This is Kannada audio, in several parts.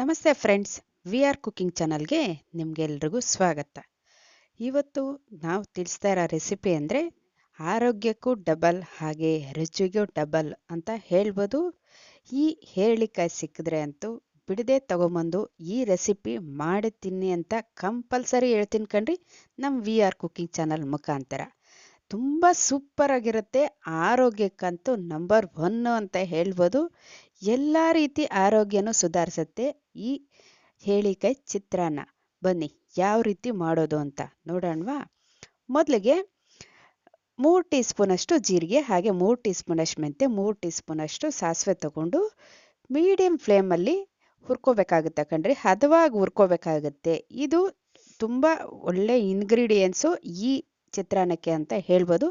ನಮಸ್ತೆ ಫ್ರೆಂಡ್ಸ್, ವಿ ಆರ್ ಕುಕಿಂಗ್ ಚಾನಲ್ಗೆ ನಿಮಗೆಲ್ರಿಗೂ ಸ್ವಾಗತ. ಇವತ್ತು ನಾವು ತಿಳಿಸ್ತಾ ಇರೋ ರೆಸಿಪಿ ಅಂದರೆ ಆರೋಗ್ಯಕ್ಕೂ ಡಬಲ್ ಹಾಗೆ ರುಚಿಗೂ ಡಬಲ್ ಅಂತ ಹೇಳ್ಬೋದು. ಈ ಹೇರಳಿಕಾಯಿ ಸಿಕ್ಕಿದ್ರೆ ಅಂತೂ ಬಿಡದೆ ತಗೊಂಬಂದು ಈ ರೆಸಿಪಿ ಮಾಡಿ ತಿನ್ನಿ ಅಂತ ಕಂಪಲ್ಸರಿ ಹೇಳ್ತೀನಿ ಕಣ್ರಿ ನಮ್ಮ ವಿ ಆರ್ ಕುಕಿಂಗ್ ಚಾನಲ್ ಮುಖಾಂತರ. ತುಂಬ ಸೂಪರ್ ಆಗಿರುತ್ತೆ. ಆರೋಗ್ಯಕ್ಕಂತೂ ನಂಬರ್ ಒನ್ ಅಂತ ಹೇಳ್ಬೋದು. ಎಲ್ಲ ರೀತಿ ಆರೋಗ್ಯನೂ ಸುಧಾರಿಸುತ್ತೆ. ಈ ಹೇಳಿಕೆ ಚಿತ್ರಾನ್ನ. ಬನ್ನಿ, ಯಾವ ರೀತಿ ಮಾಡೋದು ಅಂತ ನೋಡೋಣವಾ? ಮೊದಲಿಗೆ ಮೂರು ಟೀ ಸ್ಪೂನಷ್ಟು ಜೀರಿಗೆ, ಹಾಗೆ ಮೂರು ಟೀ ಸ್ಪೂನಷ್ಟು ಮೆಂತೆ ಮೂರು ಟೀ ಸ್ಪೂನಷ್ಟು ಸಾಸಿವೆ ತಗೊಂಡು ಮೀಡಿಯಂ ಫ್ಲೇಮಲ್ಲಿ ಹುರ್ಕೋಬೇಕಾಗುತ್ತೆ ಕಣ್ರಿ. ಹದವಾಗಿ ಹುರ್ಕೋಬೇಕಾಗುತ್ತೆ. ಇದು ತುಂಬ ಒಳ್ಳೆ ಇಂಗ್ರೀಡಿಯೆಂಟ್ಸು ಈ ಚಿತ್ರಾನ್ನಕ್ಕೆ ಅಂತ ಹೇಳ್ಬೋದು.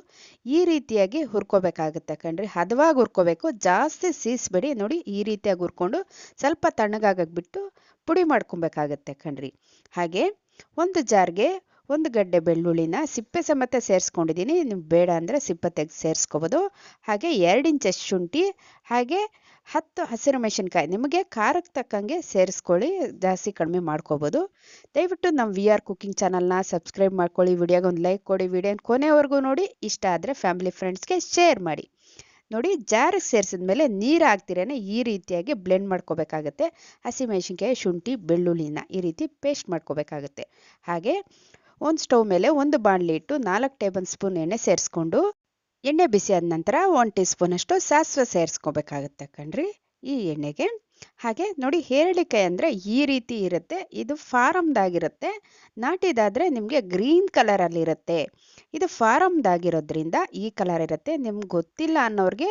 ಈ ರೀತಿಯಾಗಿ ಹುರ್ಕೋಬೇಕಾಗುತ್ತೆ ಕಣ್ರಿ. ಹದವಾಗಿ ಹುರ್ಕೋಬೇಕು. ಜಾಸ್ತಿ ಸೀಸ್ಬೇಡಿ. ನೋಡಿ, ಈ ರೀತಿಯಾಗಿ ಹುರ್ಕೊಂಡು ಸ್ವಲ್ಪ ತಣ್ಣಗಾಗಕ್ಕೆ ಬಿಟ್ಟು ಪುಡಿ ಮಾಡ್ಕೊಬೇಕಾಗತ್ತೆ ಕಣ್ರಿ. ಹಾಗೆ ಒಂದು ಜಾರ್ಗೆ ಒಂದು ಗಡ್ಡೆ ಬೆಳ್ಳುಳ್ಳಿನ ಸಿಪ್ಪೆ ಸಮೇತ ಸೇರಿಸ್ಕೊಂಡಿದ್ದೀನಿ. ನಿಮ್ಗೆ ಬೇಡ ಅಂದರೆ ಸಿಪ್ಪೆ ತೆಗೆದು ಸೇರಿಸ್ಕೋಬೋದು. ಹಾಗೆ ಎರಡು ಇಂಚಷ್ಟು ಶುಂಠಿ, ಹಾಗೆ ಹತ್ತು ಹಸಿರು ಮೆಣಸಿನ್ಕಾಯಿ. ನಿಮಗೆ ಖಾರಕ್ಕೆ ತಕ್ಕಂಗೆ ಸೇರಿಸ್ಕೊಳ್ಳಿ, ಜಾಸ್ತಿ ಕಡಿಮೆ ಮಾಡ್ಕೋಬೋದು. ದಯವಿಟ್ಟು ನಮ್ಮ ವಿ ಆರ್ ಕುಕಿಂಗ್ ಚಾನಲ್ನ ಸಬ್ಸ್ಕ್ರೈಬ್ ಮಾಡ್ಕೊಳ್ಳಿ. ವಿಡಿಯೋಗೆ ಒಂದು ಲೈಕ್ ಕೊಡಿ. ವಿಡಿಯೋನ ಕೊನೆವರೆಗೂ ನೋಡಿ. ಇಷ್ಟ ಆದರೆ ಫ್ಯಾಮಿಲಿ ಫ್ರೆಂಡ್ಸ್ಗೆ ಶೇರ್ ಮಾಡಿ. ನೋಡಿ, ಜಾರಿಗೆ ಸೇರಿಸಿದ ಮೇಲೆ ನೀರು ಹಾಕ್ತಿರೇನೆ ಈ ರೀತಿಯಾಗಿ ಬ್ಲೆಂಡ್ ಮಾಡ್ಕೋಬೇಕಾಗತ್ತೆ. ಹಸಿಮೆಣಸಿನ್ಕಾಯಿ ಶುಂಠಿ, ಬೆಳ್ಳುಳ್ಳಿನ ಈ ರೀತಿ ಪೇಸ್ಟ್ ಮಾಡ್ಕೋಬೇಕಾಗತ್ತೆ. ಹಾಗೆ ಒಂದು ಸ್ಟೌವ್ ಮೇಲೆ ಒಂದು ಬಾಣಲಿ ಇಟ್ಟು ನಾಲ್ಕು ಟೇಬಲ್ ಸ್ಪೂನ್ ಎಣ್ಣೆ ಸೇರಿಸ್ಕೊಂಡು, ಎಣ್ಣೆ ಬಿಸಿ ಆದ ನಂತರ ಒನ್ ಟೀ ಸ್ಪೂನಷ್ಟು ಸಾಸಿವೆ ಸೇರಿಸ್ಕೋಬೇಕಾಗತ್ತೆ ಕಣ್ರಿ ಈ ಎಣ್ಣೆಗೆ. ಹಾಗೆ ನೋಡಿ ಹೇರಳಿಕಾಯಿ ಅಂದರೆ ಈ ರೀತಿ ಇರುತ್ತೆ, ಇದು ಫಾರಮ್ದಾಗಿರುತ್ತೆ ನಾಟಿದಾದರೆ ನಿಮಗೆ ಗ್ರೀನ್ ಕಲರಲ್ಲಿರುತ್ತೆ. ಇದು ಫಾರಮ್ದಾಗಿರೋದ್ರಿಂದ ಈ ಕಲರ್ ಇರುತ್ತೆ, ನಿಮ್ಗೆ ಗೊತ್ತಿಲ್ಲ ಅನ್ನೋರಿಗೆ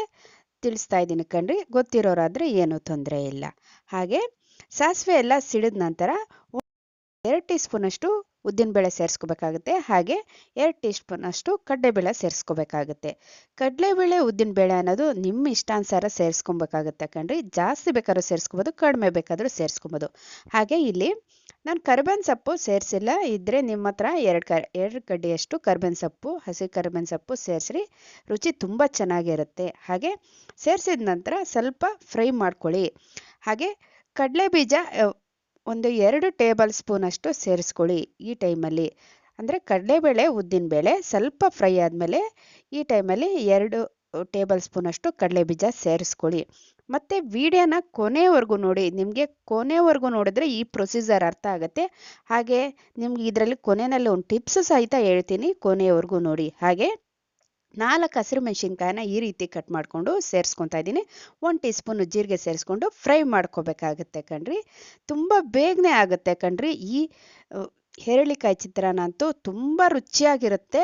ತಿಳಿಸ್ತಾ ಇದ್ದೀನಿ ಕಣ್ರಿ, ಗೊತ್ತಿರೋರಾದರೆ ಏನೂ ತೊಂದರೆ ಇಲ್ಲ. ಹಾಗೆ ಸಾಸಿವೆ ಎಲ್ಲ ಸಿಡಿದ ನಂತರ ಎರಡು ಟೀ ಸ್ಪೂನಷ್ಟು ಉದ್ದಿನಬೇಳೆ ಸೇರಿಸ್ಕೋಬೇಕಾಗುತ್ತೆ. ಹಾಗೆ ಎರಡು ಟೀ ಸ್ಪೂನಷ್ಟು ಕಡಲೆಬೇಳೆ ಸೇರಿಸ್ಕೋಬೇಕಾಗುತ್ತೆ. ಕಡಲೆಬೇಳೆ ಉದ್ದಿನಬೇಳೆ ಅನ್ನೋದು ನಿಮ್ಮ ಇಷ್ಟಾನುಸಾರ ಸೇರಿಸ್ಕೊಬೇಕಾಗುತ್ತೆ ಕಣ್ರಿ. ಜಾಸ್ತಿ ಬೇಕಾದ್ರೂ ಸೇರಿಸ್ಕೊಬೋದು, ಕಡಿಮೆ ಬೇಕಾದರೂ ಸೇರಿಸ್ಕೊಬೋದು. ಹಾಗೆ ಇಲ್ಲಿ ನಾನು ಕರ್ಬೇವಿನ ಸೊಪ್ಪು ಸೇರಿಸಿಲ್ಲ. ಇದ್ದರೆ ನಿಮ್ಮ ಹತ್ರ ಎರಡು ಕ, ಎರಡು ಕಡ್ಡಿಯಷ್ಟು ಕರ್ಬೇವಿನ ಸೊಪ್ಪು, ಹಸಿ ಕರಿಬೇವಿನ ಸೊಪ್ಪು ಸೇರಿಸ್ರಿ. ರುಚಿ ತುಂಬ ಚೆನ್ನಾಗಿರುತ್ತೆ. ಹಾಗೆ ಸೇರಿಸಿದ ನಂತರ ಸ್ವಲ್ಪ ಫ್ರೈ ಮಾಡ್ಕೊಳ್ಳಿ. ಹಾಗೆ ಕಡಲೆ ಬೀಜ ಒಂದು ಎರಡು ಟೇಬಲ್ ಸ್ಪೂನಷ್ಟು ಸೇರಿಸ್ಕೊಳ್ಳಿ ಈ ಟೈಮಲ್ಲಿ. ಅಂದರೆ ಕಡಲೆಬೇಳೆ ಉದ್ದಿನಬೇಳೆ ಸ್ವಲ್ಪ ಫ್ರೈ ಆದಮೇಲೆ ಈ ಟೈಮಲ್ಲಿ ಎರಡು ಟೇಬಲ್ ಸ್ಪೂನಷ್ಟು ಕಡಲೆ ಬೀಜ ಸೇರಿಸ್ಕೊಳ್ಳಿ. ಮತ್ತು ವಿಡಿಯೋನ ಕೊನೆವರೆಗೂ ನೋಡಿ, ನಿಮಗೆ ಕೊನೆವರೆಗೂ ನೋಡಿದ್ರೆ ಈ ಪ್ರೊಸೀಜರ್ ಅರ್ಥ ಆಗುತ್ತೆ. ಹಾಗೆ ನಿಮ್ಗೆ ಇದರಲ್ಲಿ ಕೊನೆಯಲ್ಲಿ ಒಂದು ಟಿಪ್ಸ್ ಸಹಿತ ಹೇಳ್ತೀನಿ, ಕೊನೆವರೆಗೂ ನೋಡಿ. ಹಾಗೆ ನಾಲ್ಕು ಹಸಿರು ಮೆಣಸಿನ್ಕಾಯನ್ನ ಈ ರೀತಿ ಕಟ್ ಮಾಡಿಕೊಂಡು ಸೇರಿಸ್ಕೊತಾ ಇದ್ದೀನಿ. ಒನ್ ಟೀ ಸ್ಪೂನು ಜೀರಿಗೆ ಸೇರಿಸ್ಕೊಂಡು ಫ್ರೈ ಮಾಡ್ಕೋಬೇಕಾಗತ್ತೆ ಕಣ್ರಿ. ತುಂಬ ಬೇಗನೆ ಆಗುತ್ತೆ ಕಣ್ರಿ. ಈ ಹೇರಳಿಕಾಯಿ ಚಿತ್ರಾನ್ನ ಅಂತೂ ತುಂಬ ರುಚಿಯಾಗಿರುತ್ತೆ.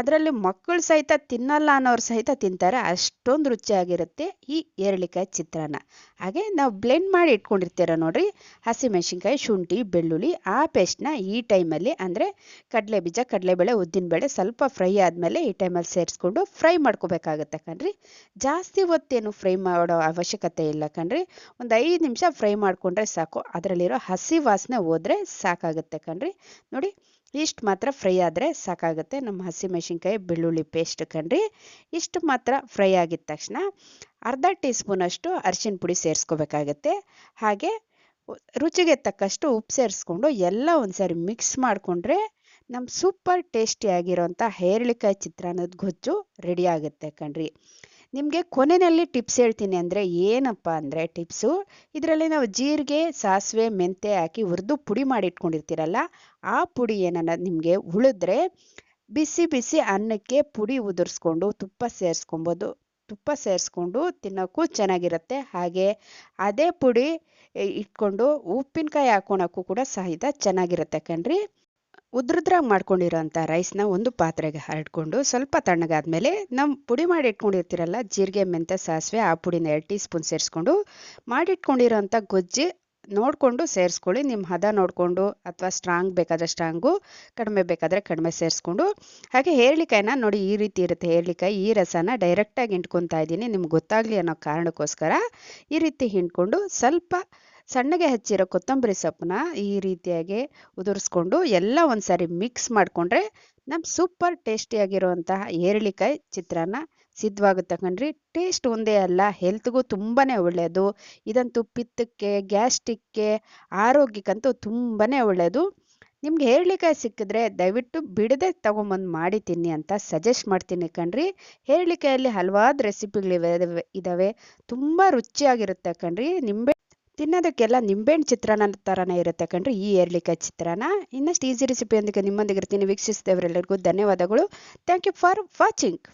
ಅದರಲ್ಲಿ ಮಕ್ಕಳು ಸಹಿತ ತಿನ್ನಲ್ಲ ಅನ್ನೋರು ಸಹಿತ ತಿಂತಾರೆ. ಅಷ್ಟೊಂದು ರುಚಿಯಾಗಿರುತ್ತೆ ಈ ಏರಳಿಕಾಯಿ ಚಿತ್ರಾನ್ನ. ಹಾಗೆ ನಾವು ಬ್ಲೆಂಡ್ ಮಾಡಿ ಇಟ್ಕೊಂಡಿರ್ತೀರ ನೋಡ್ರಿ. ಹಸಿಮೆಣಸಿನ್ಕಾಯಿ, ಶುಂಠಿ, ಬೆಳ್ಳುಳ್ಳಿ ಆ ಪೇಸ್ಟ್ನ ಈ ಟೈಮಲ್ಲಿ ಅಂದರೆ ಕಡಲೆ ಬೀಜ ಕಡಲೆಬೇಳೆ ಉದ್ದಿನಬೇಳೆ ಸ್ವಲ್ಪ ಫ್ರೈ ಆದಮೇಲೆ ಈ ಟೈಮಲ್ಲಿ ಸೇರಿಸ್ಕೊಂಡು ಫ್ರೈ ಮಾಡ್ಕೋಬೇಕಾಗತ್ತೆ ಕಣ್ರಿ. ಜಾಸ್ತಿ ಹೊತ್ತೇನು ಫ್ರೈ ಮಾಡೋ ಅವಶ್ಯಕತೆ ಇಲ್ಲ ಕಣ್ರಿ. ಒಂದು ಐದು ನಿಮಿಷ ಫ್ರೈ ಮಾಡಿಕೊಂಡ್ರೆ ಸಾಕು. ಅದರಲ್ಲಿರೋ ಹಸಿ ವಾಸನೆ ಹೋದರೆ ಸಾಕಾಗುತ್ತೆ ಕಣ್ರಿ. ನೋಡಿ ಇಷ್ಟು ಮಾತ್ರ ಫ್ರೈ ಆದರೆ ಸಾಕಾಗುತ್ತೆ. ನಮ್ಮ ಹಸಿಮೆಣಸಿನ್ಕಾಯಿ ಬೆಳ್ಳುಳ್ಳಿ ಪೇಸ್ಟ್ ಕಣ್ರಿ. ಇಷ್ಟು ಮಾತ್ರ ಫ್ರೈ ಆಗಿದ ತಕ್ಷಣ ಅರ್ಧ ಟೀ ಸ್ಪೂನಷ್ಟು ಅರಿಶಿನ ಪುಡಿ ಸೇರಿಸ್ಕೋಬೇಕಾಗತ್ತೆ. ಹಾಗೆ ರುಚಿಗೆ ತಕ್ಕಷ್ಟು ಉಪ್ಪು ಸೇರಿಸ್ಕೊಂಡು ಎಲ್ಲ ಒಂದ್ಸರಿ ಮಿಕ್ಸ್ ಮಾಡಿಕೊಂಡ್ರೆ ನಮ್ಮ ಸೂಪರ್ ಟೇಸ್ಟಿಯಾಗಿರೋಂಥ ಹೇರಳಿಕಾಯಿ ಚಿತ್ರಾನ್ನದ ಗೊಜ್ಜು ರೆಡಿ ಆಗುತ್ತೆ ಕಣ್ರಿ. ನಿಮಗೆ ಕೊನೆಯಲ್ಲಿ ಟಿಪ್ಸ್ ಹೇಳ್ತೀನಿ ಅಂದರೆ ಏನಪ್ಪ ಅಂದರೆ ಟಿಪ್ಸು ಇದರಲ್ಲಿ ನಾವು ಜೀರಿಗೆ, ಸಾಸಿವೆ ಮೆಂತೆ ಹಾಕಿ ಹುರಿದು ಪುಡಿ ಮಾಡಿ ಇಟ್ಕೊಂಡಿರ್ತೀರಲ್ಲ ಆ ಪುಡಿ ಏನನ್ನ ನಿಮಗೆ ಉಳಿದ್ರೆ ಬಿಸಿ ಬಿಸಿ ಅನ್ನಕ್ಕೆ ಪುಡಿ ಉದುರಿಸ್ಕೊಂಡು ತುಪ್ಪ ಸೇರಿಸ್ಕೊಬೋದು, ತುಪ್ಪ ಸೇರಿಸ್ಕೊಂಡು ತಿನ್ನೋಕ್ಕೂ ಚೆನ್ನಾಗಿರುತ್ತೆ. ಹಾಗೆ ಅದೇ ಪುಡಿ ಇಟ್ಕೊಂಡು ಉಪ್ಪಿನಕಾಯಿ ಹಾಕೊಳಕ್ಕೂ ಕೂಡ ಸಹಿತ ಚೆನ್ನಾಗಿರುತ್ತೆ ಕಣ್ರಿ. ಉದ್ರುದ್ರಾಗಿ ಮಾಡ್ಕೊಂಡಿರೋಂಥ ರೈಸ್ನ ಒಂದು ಪಾತ್ರೆಗೆ ಹರಡ್ಕೊಂಡು ಸ್ವಲ್ಪ ತಣ್ಣಗಾದ್ಮೇಲೆ ನಮ್ಮ ಪುಡಿ ಮಾಡಿ ಇಟ್ಕೊಂಡಿರ್ತೀರಲ್ಲ ಜೀರಿಗೆ ಮೆಂತೆ ಸಾಸಿವೆ ಆ ಪುಡಿನ ಎರಡು ಟೀ ಸ್ಪೂನ್ ಸೇರಿಸ್ಕೊಂಡು ಮಾಡಿಟ್ಕೊಂಡಿರೋಂಥ ಗೊಜ್ಜಿ ನೋಡಿಕೊಂಡು ಸೇರಿಸ್ಕೊಳ್ಳಿ. ನಿಮ್ಮ ಹದ ನೋಡಿಕೊಂಡು ಅಥವಾ ಸ್ಟ್ರಾಂಗ್ ಬೇಕಾದರೆ ಸ್ಟ್ರಾಂಗು, ಕಡಿಮೆ ಬೇಕಾದರೆ ಕಡಿಮೆ ಸೇರಿಸ್ಕೊಂಡು. ಹಾಗೆ ಹೇರ್ಲಿಕಾಯಿನ ನೋಡಿ ಈ ರೀತಿ ಇರುತ್ತೆ ಹೇರ್ಲಿಕಾಯಿ. ಈ ರಸನ ಡೈರೆಕ್ಟಾಗಿ ಹಿಂಡ್ಕೊತಾ ಇದ್ದೀನಿ. ನಿಮ್ಗೆ ಗೊತ್ತಾಗಲಿ ಅನ್ನೋ ಕಾರಣಕ್ಕೋಸ್ಕರ ಈ ರೀತಿ ಹಿಂಡ್ಕೊಂಡು ಸ್ವಲ್ಪ ಸಣ್ಣಗೆ ಹಚ್ಚಿರೋ ಕೊತ್ತಂಬರಿ ಸೊಪ್ಪನ್ನ ಈ ರೀತಿಯಾಗಿ ಉದುರಿಸ್ಕೊಂಡು ಎಲ್ಲ ಒಂದ್ಸರಿ ಮಿಕ್ಸ್ ಮಾಡಿಕೊಂಡ್ರೆ ನಮ್ಮ ಸೂಪರ್ ಟೇಸ್ಟಿಯಾಗಿರುವಂತಹ ಏರಳಿಕಾಯಿ ಚಿತ್ರಾನ್ನ ಸಿದ್ಧವಾಗುತ್ತೆ ಕಣ್ರಿ. ಟೇಸ್ಟ್ ಒಂದೇ ಅಲ್ಲ ಹೆಲ್ತ್ಗೂ ತುಂಬಾ ಒಳ್ಳೆಯದು ಇದಂತೂ ಪಿತ್ತಕ್ಕೆ ಗ್ಯಾಸ್ಟಿಕ್ಗೆ ಆರೋಗ್ಯಕ್ಕಂತೂ ತುಂಬಾ ಒಳ್ಳೆಯದು ನಿಮ್ಗೆ ಹೇರ್ಳಿಕಾಯಿ ಸಿಕ್ಕಿದ್ರೆ ದಯವಿಟ್ಟು ಬಿಡದೆ ತಗೊಂಬಂದು ಮಾಡಿ ತಿನ್ನಿ ಅಂತ ಸಜೆಸ್ಟ್ ಮಾಡ್ತೀನಿ ಕಣ್ರಿ. ಹೇರ್ಳಿಕಾಯಲ್ಲಿ ಹಲವಾರು ರೆಸಿಪಿಗಳಿವೆ ಇದಾವೆ. ತುಂಬ ರುಚಿಯಾಗಿರುತ್ತೆ ಕಣ್ರಿ. ನಿಂಬೆ ತಿನ್ನೋದಕ್ಕೆಲ್ಲ ನಿಂಬೆಹಣ್ಣು ಚಿತ್ರಾನ್ನ ಥರನೇ ಇರುತ್ತೆ ಕಣ್ರಿ, ಈ ಏರ್ಲಿಕಾಯಿ ಚಿತ್ರಾನ್ನ. ಇನ್ನಷ್ಟು ಈಸಿ ರೆಸಿಪಿಯೊಂದಿಗೆ ನಿಮ್ಮೊಂದಿಗೆ ಇರ್ತೀನಿ. ವೀಕ್ಷಿಸಿದವರೆಲ್ಲರಿಗೂ ಧನ್ಯವಾದಗಳು. Thank you for watching